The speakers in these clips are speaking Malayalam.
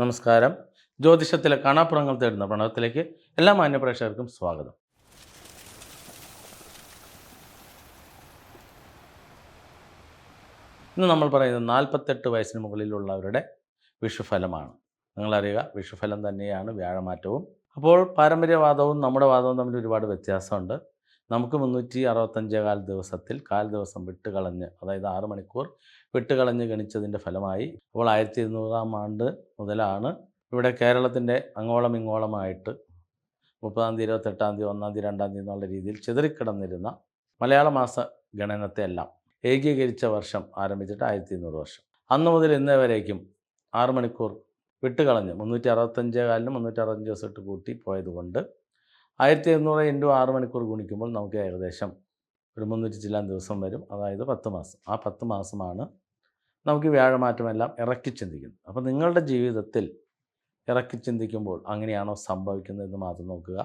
നമസ്കാരം. ജ്യോതിഷത്തിലെ കാണാപ്പുറങ്ങൾ തേടുന്ന പ്രണവത്തിലേക്ക് എല്ലാ മാന്യപ്രേക്ഷകർക്കും സ്വാഗതം. ഇന്ന് നമ്മൾ പറയുന്നത് നാൽപ്പത്തെട്ട് വയസ്സിന് മുകളിലുള്ളവരുടെ വിഷുഫലമാണ്. നിങ്ങളറിയുക വിഷുഫലം തന്നെയാണ് വ്യാഴമാറ്റവും. അപ്പോൾ പാരമ്പര്യവാദവും നമ്മുടെ വാദവും തമ്മിൽ ഒരുപാട് വ്യത്യാസമുണ്ട്. നമുക്ക് മുന്നൂറ്റി അറുപത്തഞ്ചേ കാൽ ദിവസത്തിൽ കാൽ ദിവസം വിട്ടുകളഞ്ഞ് അതായത് ആറ് മണിക്കൂർ വിട്ടുകളഞ്ഞ് ഗണിച്ചതിന്റെ ഫലമായി അപ്പോൾ ആയിരത്തി ഇരുന്നൂറാം ആണ്ട് മുതലാണ് ഇവിടെ കേരളത്തിന്റെ അങ്ങോളം ഇങ്ങോളമായിട്ട് മുപ്പതാം തീയതി ഇരുപത്തെട്ടാം തീയതി ഒന്നാം തീയതി രണ്ടാം തീയതി എന്നുള്ള രീതിയിൽ ചിതറിക്കിടന്നിരുന്ന മലയാള മാസ ഗണനത്തെ എല്ലാം ഏകീകരിച്ച വർഷം ആരംഭിച്ചിട്ട് ആയിരത്തി ഇരുന്നൂറ് വർഷം. അന്ന് മുതൽ ഇന്നേ വരേക്കും ആറ് മണിക്കൂർ വിട്ടുകളഞ്ഞ് മുന്നൂറ്റി അറുപത്തഞ്ചേ കാലിന് മുന്നൂറ്റി അറുപത്തഞ്ച് ദിവസം ഇട്ട് കൂട്ടി പോയതുകൊണ്ട് ആയിരത്തി എഴുന്നൂറ് ഇന്റു ആറ് മണിക്കൂർ ഗുണിക്കുമ്പോൾ നമുക്ക് ഏകദേശം ഒരു മുന്നൂറ്റി ചില്ലാൻ ദിവസം വരും. അതായത് പത്ത് മാസം. ആ പത്ത് മാസമാണ് നമുക്ക് വ്യാഴമാറ്റമെല്ലാം ഇറക്കി ചിന്തിക്കുന്നത്. അപ്പോൾ നിങ്ങളുടെ ജീവിതത്തിൽ ഇറക്കി ചിന്തിക്കുമ്പോൾ അങ്ങനെയാണോ സംഭവിക്കുന്നതെന്ന് മാത്രം നോക്കുക.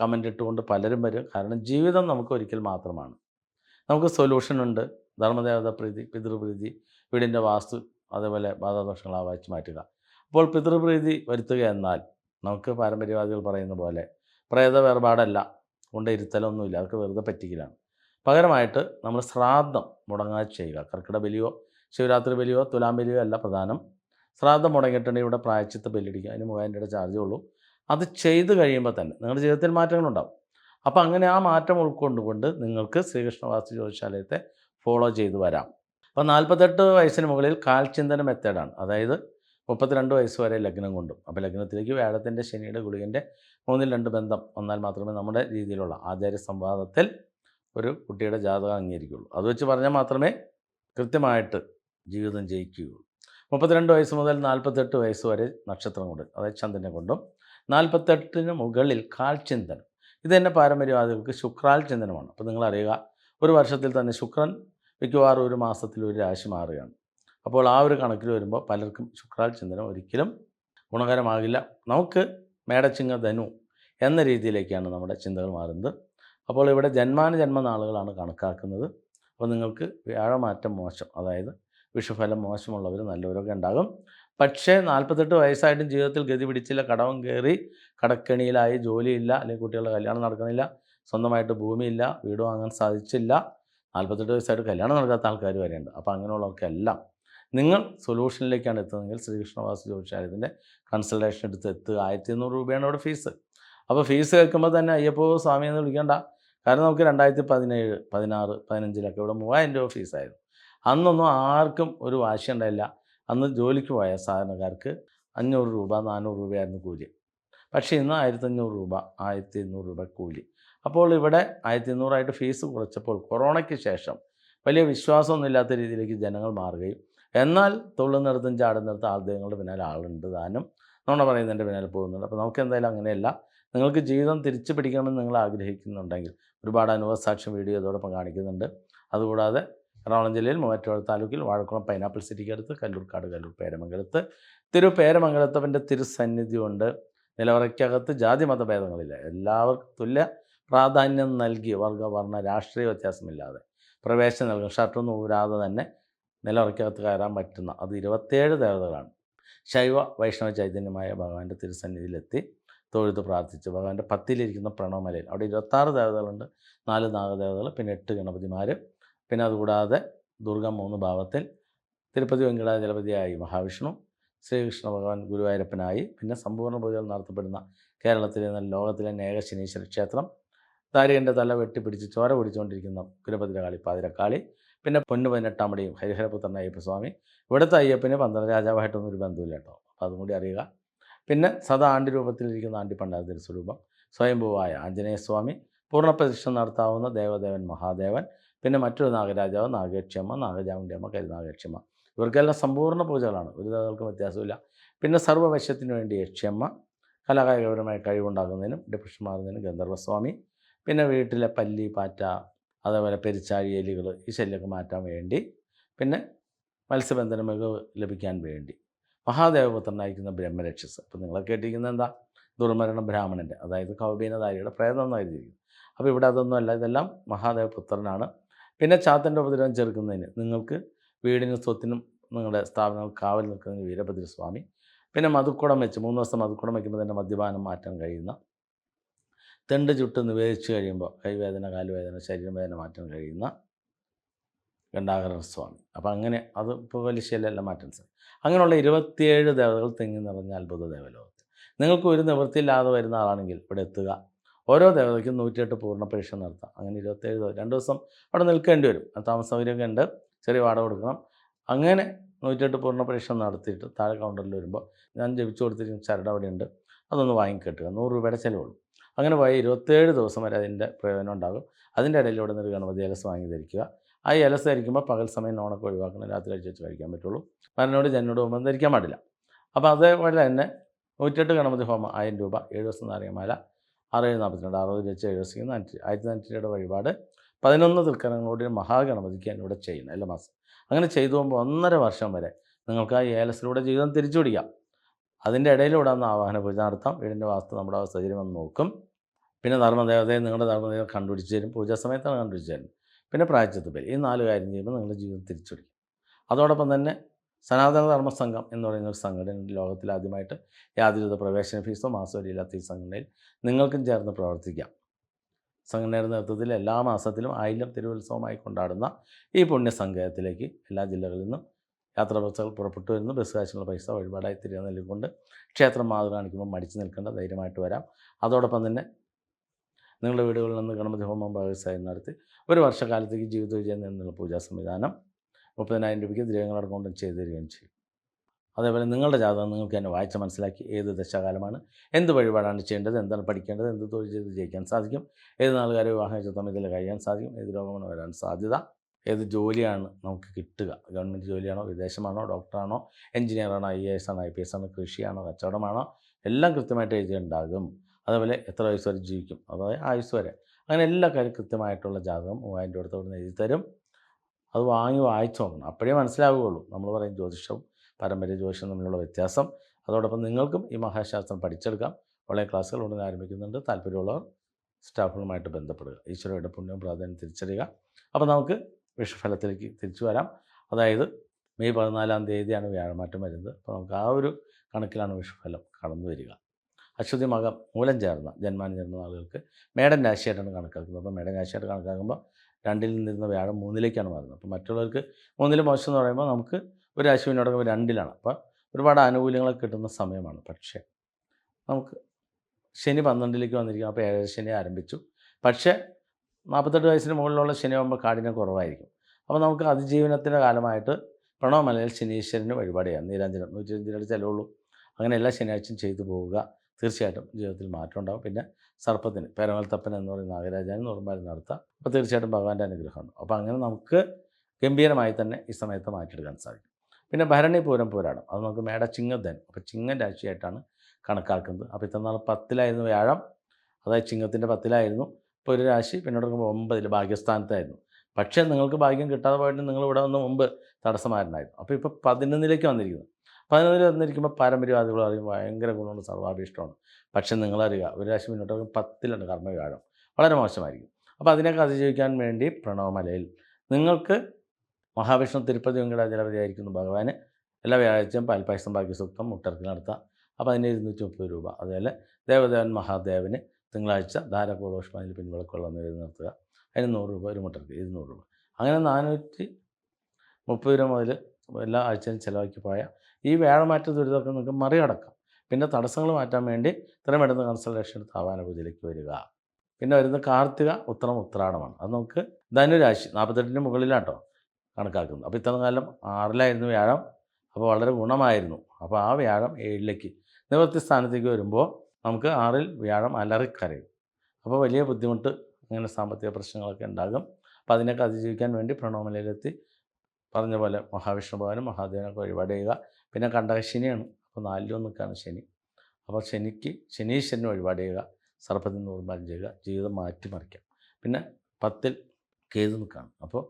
കമന്റ് ഇട്ടുകൊണ്ട് പലരും വരും. കാരണം ജീവിതം നമുക്ക് ഒരിക്കൽ മാത്രമാണ്. നമുക്ക് സൊല്യൂഷൻ ഉണ്ട്. ധർമ്മദേവത പ്രീതി പിതൃപ്രീതി വീടിന്റെ വാസ്തു അതേപോലെ ബാധാദോഷങ്ങൾ വായിച്ച് മാറ്റുക. അപ്പോൾ പിതൃപ്രീതി വരുത്തുക എന്നാൽ നമുക്ക് പാരമ്പര്യവാദികൾ പറയുന്ന പോലെ പ്രേത വേർപാടല്ല കൊണ്ടിരുത്തലൊന്നുമില്ല അവർക്ക് വെറുതെ പറ്റിക്കലാണ്. പകരമായിട്ട് നമ്മൾ ശ്രാദ്ധം മുടങ്ങാതെ ചെയ്യുക. കർക്കിട ബലിയോ ശിവരാത്രി ബലിയോ തുലാം ബലിയോ അല്ല പ്രധാനം. ശ്രാദ്ധം മുടങ്ങിയിട്ടുണ്ടെങ്കിൽ ഇവിടെ പ്രായച്ചിത്ത ബലിയടിക്കുക. അതിന് മൂവായിരം രൂപയുടെ ചാർജേ ഉള്ളൂ. അത് ചെയ്ത് കഴിയുമ്പോൾ തന്നെ നിങ്ങളുടെ ജീവിതത്തിൽ മാറ്റങ്ങളുണ്ടാവും അപ്പോൾ അങ്ങനെ ആ മാറ്റം ഉൾക്കൊണ്ടുകൊണ്ട് നിങ്ങൾക്ക് ശ്രീകൃഷ്ണ വാസ്തു ജ്യോതിശാലയത്തെ ഫോളോ ചെയ്തു വരാം. അപ്പോൾ നാൽപ്പത്തെട്ട് വയസ്സിന് മുകളിൽ കാൽചിന്തന മെത്തേഡാണ്. അതായത് മുപ്പത്തിരണ്ട് വയസ്സ് വരെ ലഗ്നം കൊണ്ടും. അപ്പോൾ ലഗ്നത്തിലേക്ക് വ്യാഴത്തിന്റെ ശനിയുടെ ഗുളികന്റെ മൂന്നിൽ രണ്ട് ബന്ധം വന്നാൽ മാത്രമേ നമ്മുടെ രീതിയിലുള്ള ആചാര്യ സംവാദത്തിൽ ഒരു കുട്ടിയുടെ ജാതകം അംഗീകരിക്കുകയുള്ളൂ. അത് വെച്ച് പറഞ്ഞാൽ മാത്രമേ കൃത്യമായിട്ട് ജീവിതം ജയിക്കുകയുള്ളൂ. മുപ്പത്തിരണ്ട് വയസ്സ് മുതൽ നാൽപ്പത്തെട്ട് വയസ്സ് വരെ നക്ഷത്രം കൊണ്ട് അതായത് ചന്ദ്രനെ കൊണ്ടും നാൽപ്പത്തെട്ടിന് മുകളിൽ കാൽ ചിന്തനം. ഇത് തന്നെ പാരമ്പര്യവാദികൾക്ക് ശുക്രാൽ ചിന്തനമാണ്. അപ്പോൾ നിങ്ങൾ അറിയുക ഒരു വർഷത്തിൽ തന്നെ ശുക്രൻ മിക്കവാറും ഒരു മാസത്തിൽ ഒരു രാശി മാറുകയാണ്. അപ്പോൾ ആ ഒരു കണക്കിൽ വരുമ്പോൾ പലർക്കും ശുക്രാൽ ചിന്തനം ഒരിക്കലും ഗുണകരമാകില്ല. നമുക്ക് മേടച്ചിങ്ങ ധനു എന്ന രീതിയിലേക്കാണ് നമ്മുടെ ചിന്തകൾ മാറുന്നത്. അപ്പോൾ ഇവിടെ ജന്മാന നാളുകളാണ് കണക്കാക്കുന്നത്. അപ്പോൾ നിങ്ങൾക്ക് വ്യാഴമാറ്റം മോശം അതായത് വിഷുഫലം മോശമുള്ളവർ നല്ലവരൊക്കെ ഉണ്ടാകും. പക്ഷേ നാൽപ്പത്തെട്ട് വയസ്സായിട്ടും ജീവിതത്തിൽ ഗതി പിടിച്ചില്ല കടവും കയറി കടക്കെണിയിലായി ജോലിയില്ല അല്ലെങ്കിൽ കുട്ടികളുടെ കല്യാണം നടക്കുന്നില്ല സ്വന്തമായിട്ട് ഭൂമിയില്ല വീട് വാങ്ങാൻ സാധിച്ചില്ല. നാൽപ്പത്തെട്ട് വയസ്സായിട്ട് കല്യാണം നടക്കാത്ത ആൾക്കാർ വരെയുണ്ട്. അപ്പോൾ അങ്ങനെയുള്ളവർക്കെല്ലാം നിങ്ങൾ സൊല്യൂഷനിലേക്കാണ് എത്തുന്നതെങ്കിൽ ശ്രീകൃഷ്ണവാസു ജ്യോതിഷാലയത്തിന്റെ കൺസൾട്ടേഷൻ എടുത്ത് എത്തുക. ആയിരത്തി ഇരുന്നൂറ് രൂപയാണ് അവിടെ ഫീസ് അപ്പോൾ ഫീസ് കേൾക്കുമ്പോൾ തന്നെ അയ്യപ്പോ സ്വാമി എന്ന് വിളിക്കേണ്ട. കാരണം നമുക്ക് രണ്ടായിരത്തി പതിനേഴ് പതിനാറ് പതിനഞ്ചിലൊക്കെ ഇവിടെ മൂവായിരം രൂപ ഫീസായിരുന്നു അന്നൊന്നും ആർക്കും ഒരു വാശി ഉണ്ടായില്ല. അന്ന് ജോലിക്ക് പോയ സാധാരണക്കാർക്ക് അഞ്ഞൂറ് രൂപ നാനൂറ് രൂപയായിരുന്നു കൂലി. പക്ഷേ ഇന്ന് ആയിരത്തഞ്ഞൂറ് രൂപ ആയിരത്തി ഇരുന്നൂറ് രൂപ കൂലി. അപ്പോൾ ഇവിടെ ആയിരത്തി ഇരുന്നൂറായിട്ട് ഫീസ് കുറച്ചപ്പോൾ കൊറോണയ്ക്ക് ശേഷം വലിയ വിശ്വാസമൊന്നുമില്ലാത്ത രീതിയിലേക്ക് ജനങ്ങൾ മാറുകയും എന്നാൽ തുള്ളുന്നിടത്തും ചാടുന്നിടത്തും ആദ്യങ്ങളുടെ പിന്നാലെ ആളുണ്ട് താനും. നമ്മൾ പറയുന്നതിന്റെ പിന്നാലെ പോകുന്നുണ്ട്. അപ്പോൾ നമുക്ക് എന്തായാലും അങ്ങനെയല്ല. നിങ്ങൾക്ക് ജീവിതം തിരിച്ചു പിടിക്കണമെന്ന് നിങ്ങൾ ആഗ്രഹിക്കുന്നുണ്ടെങ്കിൽ ഒരുപാട് അനുഭവസാക്ഷ്യം വീഡിയോ ഇതോടൊപ്പം കാണിക്കുന്നുണ്ട്. അതുകൂടാതെ എറണാകുളം ജില്ലയിൽ മൂവാറ്റുപുഴ താലൂക്കിൽ വാഴക്കുളം പൈനാപ്പിൾ സിറ്റിക്കടുത്ത് കല്ലൂർക്കാട് കല്ലൂർ പേരമംഗലത്ത് തിരു പേരമംഗലത്തവന്റെ തിരുസന്നിധിയുണ്ട്. നിലവറയ്ക്കകത്ത് ജാതി മതഭേദങ്ങളില്ല എല്ലാവർക്കും തുല്യ പ്രാധാന്യം നൽകി വർഗ വർണ രാഷ്ട്രീയ വ്യത്യാസമില്ലാതെ പ്രവേശനം നൽകും. ഷർട്ടൊന്നും ഊരാതെ തന്നെ നിലവറയ്ക്കകത്ത് കയറാൻ പറ്റുന്ന. അത് ഇരുപത്തേഴ് ദേവതകളാണ്. ശൈവ വൈഷ്ണവ ചൈതന്യമായ ഭഗവാന്റെ തിരുസന്നിധിയിലെത്തി തൊഴുത് പ്രാർത്ഥിച്ച് ഭഗവാന്റെ പത്തിലിരിക്കുന്ന പ്രണവമലയിൽ. അവിടെ ഇരുപത്താറ് ദേവതകളുണ്ട്. നാല് നാഗദേവതകൾ പിന്നെ എട്ട് ഗണപതിമാർ പിന്നെ അതുകൂടാതെ ദുർഗ മൂന്ന് ഭാവത്തിൽ തിരുപ്പതി വെങ്കടാചലപതിയായി മഹാവിഷ്ണു ശ്രീകൃഷ്ണ ഭഗവാൻ ഗുരുവായൂരപ്പനായി. പിന്നെ സമ്പൂർണ പൂജകൾ നടത്തപ്പെടുന്ന കേരളത്തിലെ ലോകത്തിലെ ഏക ശനീശ്വര ക്ഷേത്രം. ദാരികന്റെ തല വെട്ടിപ്പിടിച്ച് ചോര പിടിച്ചുകൊണ്ടിരിക്കുന്ന കുലഭദ്രകാളി പാതിരക്കാളി പിന്നെ പൊന്നു പതിനെട്ടാമടിയും ഹരിഹരപുത്രൻ അയ്യപ്പസ്വാമി ഇവിടുത്തെ അയ്യപ്പന് പന്ത്രണ്ട് രാജാവായിട്ടൊന്നും ഒരു ബന്ധമില്ല കേട്ടോ. അപ്പോൾ അതും കൂടി അറിയുക. പിന്നെ സദാ ആണ്ടി രൂപത്തിലിരിക്കുന്ന ആണ്ടി പണ്ടാതിര സ്വരൂപം സ്വയംഭൂവായ ആഞ്ജനേയസ്വാമി പൂർണപ്രതിഷ്ഠ നടത്താവുന്ന ദേവദേവൻ മഹാദേവൻ പിന്നെ മറ്റൊരു നാഗരാജാവ് നാഗേക്ഷമ്മ അമ്മ കരുനാഗേക്ഷമ്മ ഇവർക്കെല്ലാം സമ്പൂർണ പൂജകളാണ് ഒരു ദേവതകൾക്കും വ്യത്യാസമില്ല പിന്നെ സർവവശ്യത്തിന് വേണ്ടി യക്ഷിയമ്മ കലാകായികപരമായ കഴിവുണ്ടാകുന്നതിനും ഡിപ്രഷൻ മാറുന്നതിനും ഗന്ധർവസ്വാമി പിന്നെ വീട്ടിലെ പല്ലി പാറ്റ അതേപോലെ പെരിച്ചാഴി എലികൾ ഈ ശല്യമൊക്കെ മാറ്റാൻ വേണ്ടി പിന്നെ മത്സ്യബന്ധന മികവ് ലഭിക്കാൻ വേണ്ടി. മഹാദേവപുത്രനായിരിക്കുന്ന ബ്രഹ്മരക്ഷസ്. അപ്പോൾ നിങ്ങളെ കേട്ടിരിക്കുന്നത് എന്താ? ദുർമരണ ബ്രാഹ്മണന്റെ അതായത് കൗബീനധാരിയുടെ പ്രേതം എന്നായിരിക്കും അപ്പോൾ ഇവിടെ അതൊന്നും അല്ല ഇതെല്ലാം മഹാദേവപുത്രനാണ്. പിന്നെ ചാത്തന്റെ ഉപദ്രവം ചെറുക്കുന്നതിന് നിങ്ങൾക്ക് വീടിനും സ്വത്തിനും നിങ്ങളുടെ സ്ഥാപനങ്ങൾ കാവൽ നിൽക്കുന്ന വീരഭദ്രസ്വാമി. പിന്നെ മധുക്കുടം വെച്ച് മൂന്ന് ദിവസം മധുക്കുടം വയ്ക്കുമ്പോൾ തന്നെ മദ്യപാനം മാറ്റാൻ കഴിയുന്ന തെണ്ട് ചുട്ട് നിവേദിച്ച് കഴിയുമ്പോൾ കൈവേദന കാലുവേദന ശരീരവേദന മാറ്റാൻ കഴിയുന്ന ഗണ്ടാകര സ്വാമി അപ്പോൾ അങ്ങനെ അത് ഇപ്പോൾ വലിശയിലെല്ലാം മാറ്റാൻ സാധിക്കും അങ്ങനെയുള്ള ഇരുപത്തിയേഴ് ദേവതകൾ തിങ്ങി നിറഞ്ഞ അത്ഭുത ദേവലോകത്ത്. നിങ്ങൾക്ക് ഒരു നിവൃത്തിയില്ലാതെ വരുന്ന ആളാണെങ്കിൽ ഇവിടെ എത്തുക. ഓരോ ദേവതയ്ക്കും നൂറ്റിയെട്ട് പൂർണ പരീക്ഷ നടത്താം. അങ്ങനെ ഇരുപത്തേഴ് ദിവസം രണ്ട് ദിവസം അവിടെ നിൽക്കേണ്ടി വരും. താമസ സൗകര്യമൊക്കെ ഉണ്ട്. ചെറിയ വാടക കൊടുക്കണം. അങ്ങനെ നൂറ്റിയെട്ട് പൂർണ പരീക്ഷ നടത്തിയിട്ട് താഴെ കൗണ്ടറിൽ വരുമ്പോൾ ഞാൻ ജപിച്ചു കൊടുത്തിരിക്കുന്ന ചരട് അവിടെ ഉണ്ട് അതൊന്ന് വാങ്ങിക്കെട്ടുക. നൂറ് രൂപയുടെ ചിലവുള്ളൂ. അങ്ങനെ പോയാൽ ഇരുപത്തേഴ് ദിവസം വരെ അതിന്റെ പ്രയോജനം ഉണ്ടാകും. അതിന്റെ ഇടയിലൂടെ ഒരു ഗണപതി ഏലസ് വാങ്ങി ധരിക്കുക. ആ ഏലസ് ധരിക്കുമ്പോൾ പകൽ സമയം നോണൊക്കെ ഒഴിവാക്കണം. രാത്രി കഴിച്ച് വെച്ച് കഴിക്കാൻ പറ്റുള്ളൂ. മരനോട് ജനോട് പോകുമ്പോൾ ധരിക്കാൻ പാടില്ല. അപ്പോൾ അതേപോലെ തന്നെ നൂറ്റെട്ട് ഗണപതി ഹോമം ആയിരം രൂപ ഏഴ് ദിവസം നാരങ്ങമാല ആറ് ഏഴ് നാൽപ്പത്തിരണ്ട് അറുപത് വെച്ച് ഏഴ് ദിവസം ആയിരത്തി നാനൂറ്റി രൂപയുടെ വഴിപാട് പതിനൊന്ന് തൃക്കരങ്ങളോട് മഹാഗണപതിക്ക് ഇവിടെ ചെയ്യുന്നത് എല്ലാ മാസം. അങ്ങനെ ചെയ്തു പോകുമ്പോൾ ഒന്നര വർഷം വരെ നിങ്ങൾക്ക് ആ ഏലസിലൂടെ ജീവിതം തിരിച്ചു പിടിക്കാം അതിന്റെ ഇടയിലൂടെ ഒന്ന് ആവാഹന പൂജ നടത്താം വീടിന്റെ വാസ്തു നമ്മുടെ സാഹചര്യം ഒന്ന് നോക്കും. പിന്നെ ധർമ്മദേവതയെ നിങ്ങളുടെ ധർമ്മദേവത കണ്ടുപിടിച്ച് തരും. പൂജാ സമയത്താണ് കണ്ടുപിടിച്ച് തരും പിന്നെ പ്രായച്ചത്ത് പേര് ഈ നാല് കാര്യം ചെയ്യുമ്പോൾ നിങ്ങളുടെ ജീവിതം തിരിച്ചു പിടിക്കും അതോടൊപ്പം തന്നെ സനാതന ധർമ്മ സംഘം എന്ന് പറയുന്ന ഒരു സംഘടന ലോകത്തിൽ ആദ്യമായിട്ട് യാതൊരുവിധ പ്രവേശന ഫീസോ മാസവരിയില്ലാത്ത ഈ സംഘടനയിൽ നിങ്ങൾക്കും ചേർന്ന് പ്രവർത്തിക്കാം. സംഘടനയുടെ നേതൃത്വത്തിൽ എല്ലാ മാസത്തിലും ആയിരം തിരുവുത്സവമായി കൊണ്ടാടുന്ന ഈ പുണ്യസംഘത്തിലേക്ക് എല്ലാ ജില്ലകളിൽ നിന്നും യാത്രാ ബസ്സുകൾ പുറപ്പെട്ടു വരുന്നു ബസ് കാശിനുള്ള പൈസ വഴിപാടായി തിരികെ നൽകിക്കൊണ്ട് ക്ഷേത്രം മാതൃ കാണിക്കുമ്പോൾ മടിച്ചു നിൽക്കേണ്ട ധൈര്യമായിട്ട് വരാം. അതോടൊപ്പം തന്നെ നിങ്ങളുടെ വീടുകളിൽ നിന്ന് ഗണപതി ഹോമം ഭാഗവസായി നടത്തി ഒരു വർഷക്കാലത്തേക്ക് ജീവിത വിജയം നിന്നുള്ള പൂജാ സംവിധാനം മുപ്പതിനായിരം രൂപയ്ക്ക് ദ്രവ്യങ്ങളടക്കം കൊണ്ടും ചെയ്തു തരികയും ചെയ്യും. അതേപോലെ നിങ്ങളുടെ ജാതകം നിങ്ങൾക്ക് തന്നെ വായിച്ച് മനസ്സിലാക്കി ഏത് ദശാകാലമാണ് എന്ത് വഴിപാടാണ് ചെയ്യേണ്ടത് എന്താണ് പഠിക്കേണ്ടത് എന്ത് തൊഴിൽ ചെയ്ത് ജയിക്കാൻ സാധിക്കും ഏത് നാളുകാരെ വിവാഹം ചിത്രം ഇതിൽ കഴിയാൻ സാധിക്കും ഏത് രോഗമാണ് വരാൻ സാധ്യത ഏത് ജോലിയാണ് നമുക്ക് കിട്ടുക? ഗവൺമെന്റ് ജോലിയാണോ വിദേശമാണോ ഡോക്ടറാണോ എഞ്ചിനീയറാണോ ഐ എ എസ് ആണോ ഐ പി എസ് ആണോ കൃഷിയാണോ കച്ചവടമാണോ എല്ലാം കൃത്യമായിട്ട് എഴുതിയുണ്ടാകും അതേപോലെ എത്ര വയസ്സ് വരെ ജീവിക്കും? അതായത് ആയുസ് വരെ. അങ്ങനെ എല്ലാ കാര്യം കൃത്യമായിട്ടുള്ള ജാതകം മൂവായിരം രൂപ അടുത്ത് എഴുതി തരും. അത് വാങ്ങി വായിച്ചു നോക്കണം. അപ്പോഴേ മനസ്സിലാവുകയുള്ളൂ. നമ്മൾ പറയും ജ്യോതിഷവും പാരമ്പര്യ ജ്യോതിഷവും തമ്മിലുള്ള വ്യത്യാസം. അതോടൊപ്പം നിങ്ങൾക്കും ഈ മഹാശാസ്ത്രം പഠിച്ചെടുക്കാം. ഓൺലൈൻ ക്ലാസ്സുകൾ ഉടനെ ആരംഭിക്കുന്നുണ്ട്. താല്പര്യമുള്ളവർ സ്റ്റാഫുകളുമായിട്ട് ബന്ധപ്പെടുക. ഈശ്വരയുടെ പുണ്യവും പ്രാധാന്യം തിരിച്ചറിയുക. അപ്പോൾ നമുക്ക് വിഷഫലത്തിലേക്ക് തിരിച്ചു വരാം. അതായത് മെയ് പതിനാലാം തീയതിയാണ് വ്യാഴമാറ്റം വരുന്നത്. അപ്പോൾ നമുക്ക് ആ ഒരു കണക്കിലാണ് വിഷഫലം കടന്നു വരിക. അശ്വതി മകം മൂലം ചേർന്ന ജന്മാനം ചേർന്ന ആളുകൾക്ക് മേടൻ രാശിയായിട്ടാണ് കണക്കാക്കുന്നത്. അപ്പോൾ മേടൻ രാശിയായിട്ട് കണക്കാക്കുമ്പോൾ രണ്ടിൽ നിന്നിരുന്ന വ്യാഴം മൂന്നിലേക്കാണ് മാറുന്നത്. അപ്പോൾ മറ്റുള്ളവർക്ക് മൂന്നിൽ മോശം എന്ന് പറയുമ്പോൾ നമുക്ക് ഒരു രാശിവിനോടൊപ്പം രണ്ടിലാണ്. അപ്പോൾ ഒരുപാട് ആനുകൂല്യങ്ങളൊക്കെ കിട്ടുന്ന സമയമാണ്. പക്ഷേ നമുക്ക് ശനി പന്ത്രണ്ടിലേക്ക് വന്നിരിക്കുക അപ്പോൾ ഏഴര ശനി ആരംഭിച്ചു. പക്ഷേ നാൽപ്പത്തെട്ട് വയസ്സിന് മുകളിലുള്ള ശനി ആകുമ്പോൾ കാഠിന്യം കുറവായിരിക്കും. അപ്പോൾ നമുക്ക് അതിജീവനത്തിന്റെ കാലമായിട്ട് പ്രണവമലയിൽ ശനീശ്വരന് വഴിപാട് ചെയ്യാം നീരാഞ്ജനം നൂറ്റി അഞ്ച് രൂപയുടെ ചിലവുള്ളൂ. അങ്ങനെ എല്ലാ ശനിയാഴ്ചയും ചെയ്തു പോവുക. തീർച്ചയായിട്ടും ജീവിതത്തിൽ മാറ്റം ഉണ്ടാകും പിന്നെ സർപ്പത്തിന് പേരമൽത്തപ്പൻ എന്ന് പറയുന്ന നാഗരാജാന് നുറുമ്പാലും നടത്താം. അപ്പോൾ തീർച്ചയായിട്ടും ഭഗവാന്റെ അനുഗ്രഹമുണ്ട് അപ്പോൾ അങ്ങനെ നമുക്ക് ഗംഭീരമായി തന്നെ ഈ സമയത്ത് മാറ്റിയെടുക്കാൻ സാധിക്കും. പിന്നെ ഭരണി പൂരം പോരാടും അത് നമുക്ക് മേട ചിങ്ങധൻ. അപ്പോൾ ചിങ്ങൻ രാശിയായിട്ടാണ് കണക്കാക്കുന്നത്. അപ്പോൾ ഇത്തന്നാൾ പത്തിലായിരുന്നു വ്യാഴം. അതായത് ചിങ്ങത്തിന്റെ പത്തിലായിരുന്നു. ഇപ്പോൾ ഒരു രാശി പിന്നോട്ട് നോക്കുമ്പോൾ ഒമ്പതിൽ ഭാഗ്യസ്ഥാനത്തായിരുന്നു. പക്ഷേ നിങ്ങൾക്ക് ഭാഗ്യം കിട്ടാതെ പോയിട്ട് നിങ്ങൾ ഇവിടെ വന്ന് മുമ്പ് തടസ്സമായിരുന്നായിരുന്നു അപ്പോൾ ഇപ്പോൾ പതിനൊന്നിലേക്ക് വന്നിരിക്കുന്നു. പതിനൊന്നിൽ വന്നിരിക്കുമ്പോൾ പാരമ്പര്യവാദികൾ അറിയും ഭയങ്കര ഗുണമുണ്ട് സർവാഭീഷ്ടമാണ് പക്ഷേ നിങ്ങളറിയുക ഒരു രാശി മുന്നോട്ട് പോകുമ്പോൾ പത്തിലുണ്ട് കർമ്മവ്യാഴം വളരെ മോശമായിരിക്കും. അപ്പോൾ അതിനൊക്കെ അതിജീവിക്കാൻ വേണ്ടി പ്രണവമലയിൽ നിങ്ങൾക്ക് മഹാവിഷ്ണു തിരുപ്പതി വെങ്കടാചലപതിയായിരിക്കുന്നു ഭഗവാന്. എല്ലാ വ്യാഴാഴ്ചയും പാൽപ്പായസം ഭാഗ്യസൂക്തം മുട്ടർക്ക് നടത്താം. അപ്പോൾ അതിന് ഇരുന്നൂറ്റി മുപ്പത് രൂപ. അതുപോലെ ദേവദേവൻ മഹാദേവന് തിങ്കളാഴ്ച ധാരകൂടോഷ്മാനിൽ പിൻവിളക്കുള്ള എന്നിവ നിർത്തുക. അതിന് നൂറ് രൂപ ഒരു മുട്ടർക്ക് ഇരുന്നൂറ് രൂപ. അങ്ങനെ നാനൂറ്റി മുപ്പത് രൂപ മുതൽ എല്ലാ ആഴ്ചയും ചിലവാക്കി പോയ ഈ വേഴമാറ്റ ദുരിതമൊക്കെ നിങ്ങൾക്ക് മറികടക്കാം. പിന്നെ തടസ്സങ്ങൾ മാറ്റാൻ വേണ്ടി ഇത്രയും പെട്ടെന്ന് കൺസൾട്ടേഷൻ എടുത്ത് ആവാന പൂജയിലേക്ക് വരിക. പിന്നെ വരുന്ന കാർത്തിക ഉത്തരം ഉത്രാടമാണ്. അത് നമുക്ക് ധനുരാശി നാൽപ്പത്തെട്ടിന് മുകളിലാട്ടോ കണക്കാക്കുന്നത്. അപ്പോൾ ഇത്ര കാലം ആറിലായിരുന്നു വ്യാഴം. അപ്പോൾ വളരെ ഗുണമായിരുന്നു. അപ്പോൾ ആ വ്യാഴം ഏഴിലേക്ക് നിവൃത്തി സ്ഥാനത്തേക്ക് വരുമ്പോൾ നമുക്ക് ആറിൽ വ്യാഴം അലറിക്കരയും. അപ്പോൾ വലിയ ബുദ്ധിമുട്ട് അങ്ങനെ സാമ്പത്തിക പ്രശ്നങ്ങളൊക്കെ ഉണ്ടാകും. അപ്പോൾ അതിനൊക്കെ അതിജീവിക്കാൻ വേണ്ടി പ്രണോമലയിലെത്തി പറഞ്ഞ പോലെ മഹാവിഷ്ണു ഭഗവാനും മഹാദേവനൊക്കെ വഴിപാട് ചെയ്യുക. പിന്നെ കണ്ടകശനിയാണ്. അപ്പോൾ നാലിലും നിൽക്കുകയാണ് ശനി. അപ്പോൾ ശനിക്ക് ശനീശ്വരന് വഴിപാട് ചെയ്യുക. സർപ്പത്തിൽ നിർമ്മാണം ചെയ്യുക. ജീവിതം മാറ്റിമറിക്കാം. പിന്നെ പത്തിൽ കേതു നിൽക്കുകയാണ്. അപ്പോൾ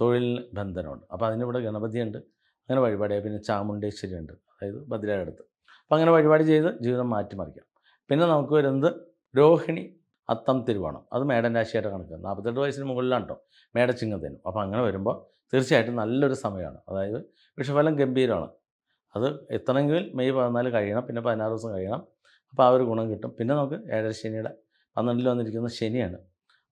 തൊഴിലിന് ബന്ധനമുണ്ട്. അപ്പോൾ അതിനിവിടെ ഗണപതിയുണ്ട്. അങ്ങനെ വഴിപാട് പിന്നെ ചാമുണ്ടേശ്വരി ഉണ്ട് അതായത് ബദ്രയുടെ അടുത്ത്. അപ്പോൾ അങ്ങനെ വഴിപാട് ചെയ്ത് ജീവിതം മാറ്റിമറിക്കാം. പിന്നെ നമുക്ക് വരുന്നത് രോഹിണി അത്തം തിരുവോണം. അത് മേടൻ രാശിയായിട്ട് കണക്ക് നാൽപ്പത്തെട്ട് വയസ്സിന് മുകളിലാണ് കേട്ടോ മേടച്ചിങ്ങത്തേനും അപ്പോൾ അങ്ങനെ വരുമ്പോൾ തീർച്ചയായിട്ടും നല്ലൊരു സമയമാണ്. അതായത് വിഷഫലം ഗംഭീരമാണ്. അത് എത്തണമെങ്കിൽ മെയ് പതിനാല് കഴിയണം. പിന്നെ പതിനാറ് ദിവസം കഴിയണം. അപ്പോൾ ആ ഒരു ഗുണം കിട്ടും. പിന്നെ നമുക്ക് ഏഴര ശനിയുടെ പന്ത്രണ്ടിൽ വന്നിരിക്കുന്ന ശനിയാണ്.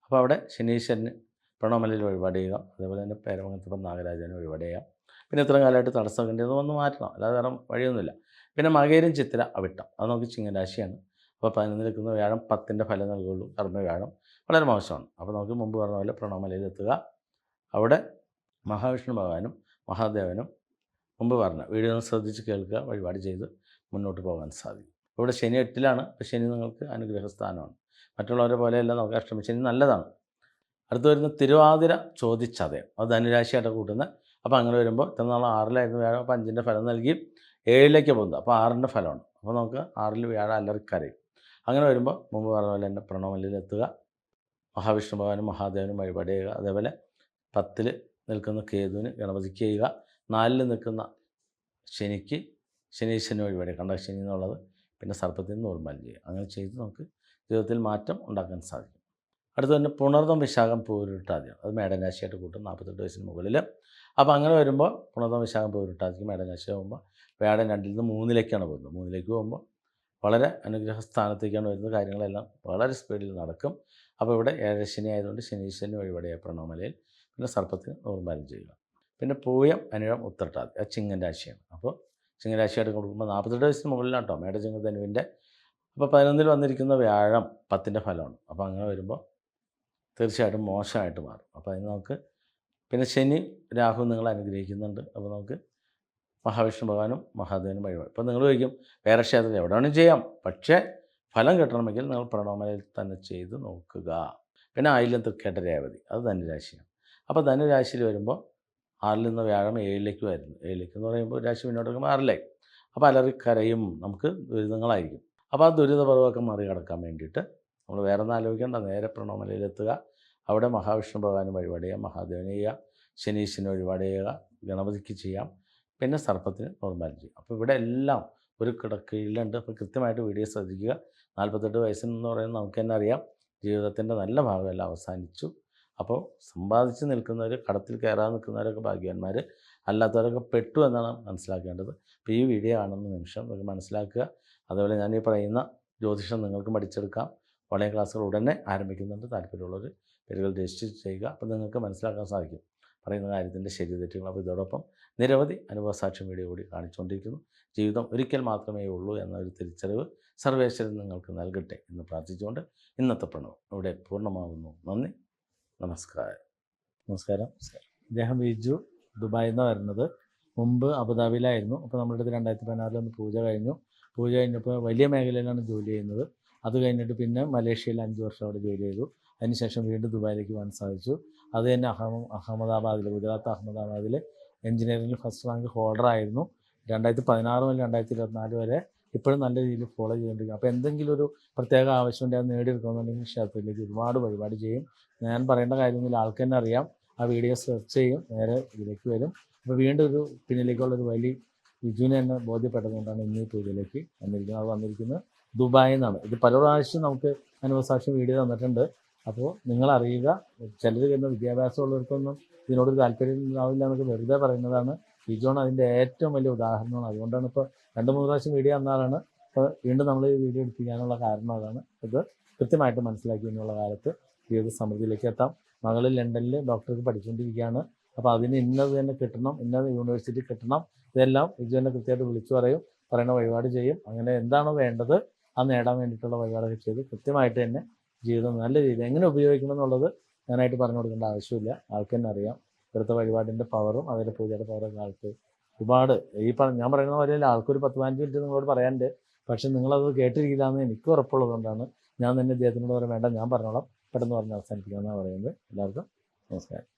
അപ്പോൾ അവിടെ ശനീശ്വരന് പ്രണവമലയിൽ വഴിപാട് ചെയ്യുക. അതേപോലെ തന്നെ പേരമംഗലത്തപ്പം നാഗരാജനെ വഴിപാട് ചെയ്യുക. പിന്നെ ഇത്ര കാലമായിട്ട് തടസ്സം കണ്ടത് ഒന്ന് മാറ്റണം. അല്ലാതെ വേറെ വഴിയൊന്നുമില്ല. പിന്നെ മകേരും ചിത്തിര അവിട്ടം. അത് നമുക്ക് ചിങ്ങരാശിയാണ് അപ്പോൾ പതിനൊന്നിൽ നിൽക്കുന്ന വ്യാഴം പത്തിന്റെ ഫലം നൽകുള്ളൂ. കർമ്മ വ്യാഴം വളരെ മോശമാണ്. അപ്പോൾ നമുക്ക് മുമ്പ് പറഞ്ഞ പോലെ പ്രണവമലയിൽ എത്തുക. അവിടെ മഹാവിഷ്ണു ഭഗവാനും മഹാദേവനും മുമ്പ് പറഞ്ഞ വീഡിയോ ശ്രദ്ധിച്ച് കേൾക്കുക വഴിപാട് ചെയ്ത് മുന്നോട്ട് പോകാൻ സാധിക്കും. ഇവിടെ ശനി എട്ടിലാണ്. അപ്പോൾ ശനി നിങ്ങൾക്ക് അനുഗ്രഹസ്ഥാനമാണ്. മറ്റുള്ളവരെ പോലെയല്ല നമുക്ക് അഷ്ടമി. ശനി നല്ലതാണ്. അടുത്ത് വരുന്ന തിരുവാതിര ചോദിച്ചതയം. അത് ധനുരാശിയായിട്ട് കൂട്ടുന്നത് അപ്പോൾ അങ്ങനെ വരുമ്പോൾ ഇത്ര നാൾ ആറിലായിരുന്നു വ്യാഴം. അപ്പോൾ അഞ്ചിന്റെ ഫലം നൽകി ഏഴിലേക്ക് പോകുന്നത്. അപ്പോൾ ആറിന്റെ ഫലമാണ്. അപ്പോൾ നമുക്ക് ആറിൽ വ്യാഴം അലറിക്കരയും. അങ്ങനെ വരുമ്പോൾ മുമ്പ് പറഞ്ഞ പോലെ തന്നെ പ്രണവമല്ലിൽ എത്തുക മഹാവിഷ്ണു ഭഗവാനും മഹാദേവനും വഴിപാട് ചെയ്യുക അതേപോലെ പത്തിൽ നിൽക്കുന്ന കേതുവിന് ഗണപതിക്ക് ചെയ്യുക നാലിൽ നിൽക്കുന്ന ശനിക്ക് ശനീശ്വരന് വഴിപാട് കണ്ട ശനി എന്നുള്ളത് പിന്നെ സർപ്പത്തിൽ നിന്ന് നിർമ്മാലം ചെയ്യുക. അങ്ങനെ ചെയ്ത് നമുക്ക് ജീവിതത്തിൽ മാറ്റം ഉണ്ടാക്കാൻ സാധിക്കും. അടുത്ത തന്നെ പുണർദം വിശാഖം പൂരുട്ടാതിയാണ്. അത് മേടനാശിയായിട്ട് കൂട്ടും നാൽപ്പത്തെട്ട് വയസ്സിന് മുകളിൽ അപ്പോൾ അങ്ങനെ വരുമ്പോൾ പുണർദം വിശാഖം പൂരുട്ടാതിക്ക് മേടനാശി ആകുമ്പോൾ വേടൻ രണ്ടിൽ നിന്ന് മൂന്നിലേക്കാണ് പോകുന്നത്. മൂന്നിലേക്ക് പോകുമ്പോൾ വളരെ അനുഗ്രഹസ്ഥാനത്തേക്കാണ് വരുന്നത്. കാര്യങ്ങളെല്ലാം വളരെ സ്പീഡിൽ നടക്കും. അപ്പോൾ ഇവിടെ ഏഴര ശനി ആയതുകൊണ്ട് ശനീശ്വരന് വഴിപാടിയായ പ്രണവമലയിൽ പിന്നെ സർപ്പത്തിന് നിർമ്മാലം ചെയ്യുക. പിന്നെ പൂയം അനിഴം ഉത്തരട്ടാതി അത് ചിങ്ങൻ രാശിയാണ്. അപ്പോൾ ചിങ്ങൻ രാശിയായിട്ട് കൊടുക്കുമ്പോൾ നാൽപ്പത്തെട്ട് വയസ്സിന് മുകളിലാട്ടോ. മേട മേടചിങ്ങ ധനുവിന്റെ അപ്പോൾ പതിനൊന്നിൽ വന്നിരിക്കുന്ന വ്യാഴം പത്തിന്റെ ഫലമാണ്. അപ്പോൾ അങ്ങനെ വരുമ്പോൾ തീർച്ചയായിട്ടും മോശമായിട്ട് മാറും. അപ്പോൾ അതിന് നമുക്ക് പിന്നെ ശനി രാഹു നിങ്ങൾ അനുഗ്രഹിക്കുന്നുണ്ട്. അപ്പോൾ നമുക്ക് മഹാവിഷ്ണു ഭഗവാനും മഹാദേവനും വഴിപാട്. ഇപ്പം നിങ്ങൾ ചോദിക്കും വേറെ ക്ഷേത്രത്തിൽ എവിടെ വേണമെങ്കിലും ചെയ്യാം? പക്ഷേ ഫലം കിട്ടണമെങ്കിൽ നിങ്ങൾ പ്രണവമലയിൽ തന്നെ ചെയ്ത് നോക്കുക. പിന്നെ ആയില്യം തൃക്കേട്ട രേവതി അത് ധനുരാശിയാണ്. അപ്പോൾ ധനുരാശിയിൽ വരുമ്പോൾ ആറിൽ നിന്ന് വ്യാഴം ഏഴിലേക്ക് വരുന്നു. ഏഴിലേക്ക് എന്ന് പറയുമ്പോൾ രാശി മുന്നോട്ട് വരുമ്പോൾ ആറിലേക്ക് അപ്പോൾ അലറിക്കരയും നമുക്ക് ദുരിതങ്ങളായിരിക്കും. അപ്പോൾ ആ ദുരിതപർവമൊക്കെ മറികടക്കാൻ വേണ്ടിയിട്ട് നമ്മൾ വേറെ ഒന്നും ആലോചിക്കേണ്ട നേരെ പ്രണവമലയിലെത്തുക അവിടെ മഹാവിഷ്ണു ഭഗവാന് വഴിപാട് ചെയ്യുക മഹാദേവനെ ചെയ്യുക ശനീശന് വഴിപാട് ചെയ്യുക ഗണപതിക്ക് ചെയ്യാം. പിന്നെ സർപ്പത്തിന് നോർമാലിറ്റി അപ്പോൾ ഇവിടെ എല്ലാം ഒരു കിടക്കയിലുണ്ട്. അപ്പോൾ കൃത്യമായിട്ട് വീഡിയോ ശ്രദ്ധിക്കുക. നാൽപ്പത്തെട്ട് വയസ്സെന്ന് പറയുന്നത് നമുക്ക് തന്നെ അറിയാം. ജീവിതത്തിന്റെ നല്ല ഭാഗമെല്ലാം അവസാനിച്ചു. അപ്പോൾ സമ്പാദിച്ച് നിൽക്കുന്നവർ കടത്തിൽ കയറാൻ നിൽക്കുന്നവരൊക്കെ ഭാഗ്യവാന്മാർ അല്ലാത്തവരൊക്കെ പെട്ടു എന്നാണ് മനസ്സിലാക്കേണ്ടത്. അപ്പോൾ ഈ വീഡിയോ കാണുന്ന നിമിഷം നിങ്ങൾക്ക് മനസ്സിലാക്കുക. അതുപോലെ ഞാൻ ഈ പറയുന്ന ജ്യോതിഷം നിങ്ങൾക്ക് പഠിച്ചെടുക്കാം. ഓൺലൈൻ ക്ലാസ്സുകൾ ഉടനെ ആരംഭിക്കുന്നുണ്ട്. താല്പര്യമുള്ളവർ പേരുകൾ രജിസ്റ്റർ ചെയ്യുക. അപ്പോൾ നിങ്ങൾക്ക് മനസ്സിലാക്കാൻ സാധിക്കും. പറയുന്ന കാര്യത്തിന്റെ ശരി തെറ്റുകൾ. അപ്പോൾ ഇതോടൊപ്പം നിരവധി അനുഭവസാക്ഷ്യം വീഡിയോ കൂടി കാണിച്ചുകൊണ്ടിരിക്കുന്നു. ജീവിതം ഒരിക്കൽ മാത്രമേ ഉള്ളൂ എന്നൊരു തിരിച്ചറിവ് സർവേശ്വരൻ നിങ്ങൾക്ക് നൽകട്ടെ എന്ന് പ്രാർത്ഥിച്ചുകൊണ്ട് ഇന്നത്തെ പ്രണവം ഇവിടെ പൂർണമാകുന്നു നന്ദി. നമസ്കാരം. നമസ്കാരം. ഇദ്ദേഹം ബിജു ദുബായിൽ നിന്നാണ് വരുന്നത്. മുമ്പ് അബുദാബിയിലായിരുന്നു. അപ്പോൾ നമ്മുടെ അടുത്ത് രണ്ടായിരത്തി പതിനാറിൽ ഒന്ന് പൂജ കഴിഞ്ഞു. പൂജ കഴിഞ്ഞപ്പോൾ വലിയ മേഖലയിലാണ് ജോലി ചെയ്യുന്നത്. അത് കഴിഞ്ഞിട്ട് പിന്നെ മലേഷ്യയിൽ അഞ്ച് വർഷം അവിടെ ജോലി ചെയ്തു. അതിനുശേഷം വീണ്ടും ദുബായിലേക്ക് പോകാൻ സാധിച്ചു. അത് തന്നെ അഹമ്മ അഹമ്മദാബാദിൽ ഗുജറാത്ത് അഹമ്മദാബാദിൽ എഞ്ചിനീയറിംഗിൽ ഫസ്റ്റ് റാങ്ക് ഹോൾഡർ ആയിരുന്നു. രണ്ടായിരത്തി പതിനാറ് മുതൽ രണ്ടായിരത്തി ഇരുപത്തിനാല് വരെ ഇപ്പോഴും നല്ല രീതിയിൽ ഫോളോ ചെയ്തുകൊണ്ടിരിക്കും അപ്പോൾ എന്തെങ്കിലും ഒരു പ്രത്യേക ആവശ്യം ഉണ്ടെങ്കിൽ അത് നേടിയെടുക്കണമെന്നുണ്ടെങ്കിൽ ക്ഷേത്രത്തിലേക്ക് ഒരുപാട് വഴിപാട് ചെയ്യും. ഞാൻ പറയേണ്ട കാര്യമൊന്നുമില്ല ആൾക്ക് തന്നെ അറിയാം. ആ വീഡിയോ സെർച്ച് ചെയ്യും. നേരെ ഇതിലേക്ക് വരും. അപ്പോൾ വീണ്ടും ഒരു പിന്നിലേക്കുള്ള ഒരു വലിയ വിജുവിനെ തന്നെ ബോധ്യപ്പെട്ടതുകൊണ്ടാണ് ഇന്ന് ഈ പൂജയിലേക്ക് വന്നിരിക്കുന്നത്. അത് വന്നിരിക്കുന്നത് ദുബായിൽ നിന്നാണ് ഇത് പല പ്രാവശ്യം നമുക്ക് അനുഭവസാക്ഷ്യം വീഡിയോ തന്നിട്ടുണ്ട് അപ്പോൾ നിങ്ങൾ അറിയുക ചിലർ വരുന്ന വിദ്യാഭ്യാസമുള്ളവർക്കൊന്നും ഇതിനോടൊരു താല്പര്യം ഉണ്ടാവില്ല എന്നൊക്കെ വെറുതെ പറയുന്നതാണ്. ബിജോൺ അതിന്റെ ഏറ്റവും വലിയ ഉദാഹരണമാണ്. അതുകൊണ്ടാണ് ഇപ്പോൾ രണ്ട് മൂന്ന് പ്രാവശ്യം വീഡിയോ എന്നാലാണ് ഇപ്പോൾ വീണ്ടും നമ്മൾ ഈ വീഡിയോ എടുപ്പിക്കാനുള്ള കാരണം അതാണ്. ഇത് കൃത്യമായിട്ട് മനസ്സിലാക്കി എന്നുള്ള കാലത്ത് ജീവിത സമൃദ്ധിയിലേക്ക് എത്താം. മകൾ ലണ്ടനിൽ ഡോക്ടർക്ക് പഠിച്ചുകൊണ്ടിരിക്കുകയാണ് അപ്പോൾ അതിന് ഇന്നത് തന്നെ കിട്ടണം ഇന്നത് യൂണിവേഴ്സിറ്റി കിട്ടണം. ഇതെല്ലാം തന്നെ കൃത്യമായിട്ട് വിളിച്ചു പറയും പറയുന്ന വഴിപാട് ചെയ്യും. അങ്ങനെ എന്താണോ വേണ്ടത് ആ നേടാൻ വേണ്ടിയിട്ടുള്ള വഴിപാടൊക്കെ ചെയ്ത് കൃത്യമായിട്ട് തന്നെ ജീവിതം നല്ല രീതിയിൽ എങ്ങനെ ഉപയോഗിക്കണം എന്നുള്ളത് ഞാനായിട്ട് പറഞ്ഞു കൊടുക്കേണ്ട ആവശ്യമില്ല. ആൾക്ക് തന്നെ അറിയാം. ഇവിടുത്തെ വഴിപാടിന്റെ പവറും അതിന്റെ പൂജയുടെ പവറും ആൾക്ക് ഒരുപാട്. ഈ ഞാൻ പറയുന്ന പോലെ ആൾക്കൊരു പത്ത് പതിനഞ്ച് മിനിറ്റ് നിങ്ങളോട് പറയാനുണ്ട്. പക്ഷെ നിങ്ങളത് കേട്ടിരിക്കില്ല എന്ന് എനിക്ക് ഉറപ്പുള്ളതുകൊണ്ടാണ് ഞാൻ തന്നെ അദ്ദേഹത്തിനോട് പറയാൻ വേണ്ട ഞാൻ പറഞ്ഞോളാം. പെട്ടെന്ന് പറഞ്ഞ് അവസാനിപ്പിക്കാമെന്നാണ് പറയുന്നത്. എല്ലാവർക്കും നമസ്കാരം.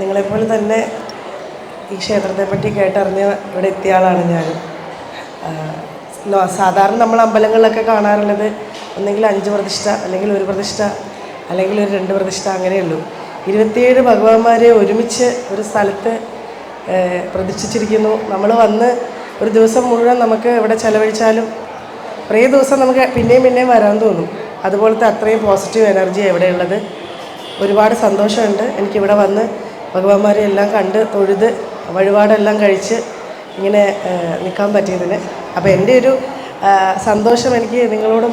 നിങ്ങളെപ്പോലെ തന്നെ ഈ ക്ഷേത്രത്തെ പറ്റി കേട്ടറിഞ്ഞ് ഇവിടെ എത്തിയ ആളാണ് ഞാൻ സാധാരണ നമ്മൾ അമ്പലങ്ങളിലൊക്കെ കാണാറുള്ളത് ഒന്നെങ്കിൽ അഞ്ച് പ്രതിഷ്ഠ അല്ലെങ്കിൽ ഒരു പ്രതിഷ്ഠ അല്ലെങ്കിൽ ഒരു രണ്ട് പ്രതിഷ്ഠ അങ്ങനെയുള്ളൂ ഇരുപത്തിയേഴ് ഭഗവാന്മാരെ ഒരുമിച്ച് ഒരു സ്ഥലത്ത് പ്രതിഷ്ഠിച്ചിരിക്കുന്നു. നമ്മൾ വന്ന് ഒരു ദിവസം മുഴുവൻ നമുക്ക് ഇവിടെ ചിലവഴിച്ചാലും കുറേ ദിവസം നമുക്ക് പിന്നെയും പിന്നെയും വരാൻ തോന്നും. അതുപോലത്തെ അത്രയും പോസിറ്റീവ് എനർജി എവിടെയുള്ളത്. ഒരുപാട് സന്തോഷമുണ്ട്. എനിക്കിവിടെ വന്ന് ഭഗവാന്മാരെ എല്ലാം കണ്ട് തൊഴുത് വഴിപാടെല്ലാം കഴിച്ച് ഇങ്ങനെ നിൽക്കാൻ പറ്റിയതിന്. അപ്പോൾ എന്റെ ഒരു സന്തോഷം എനിക്ക് നിങ്ങളോടും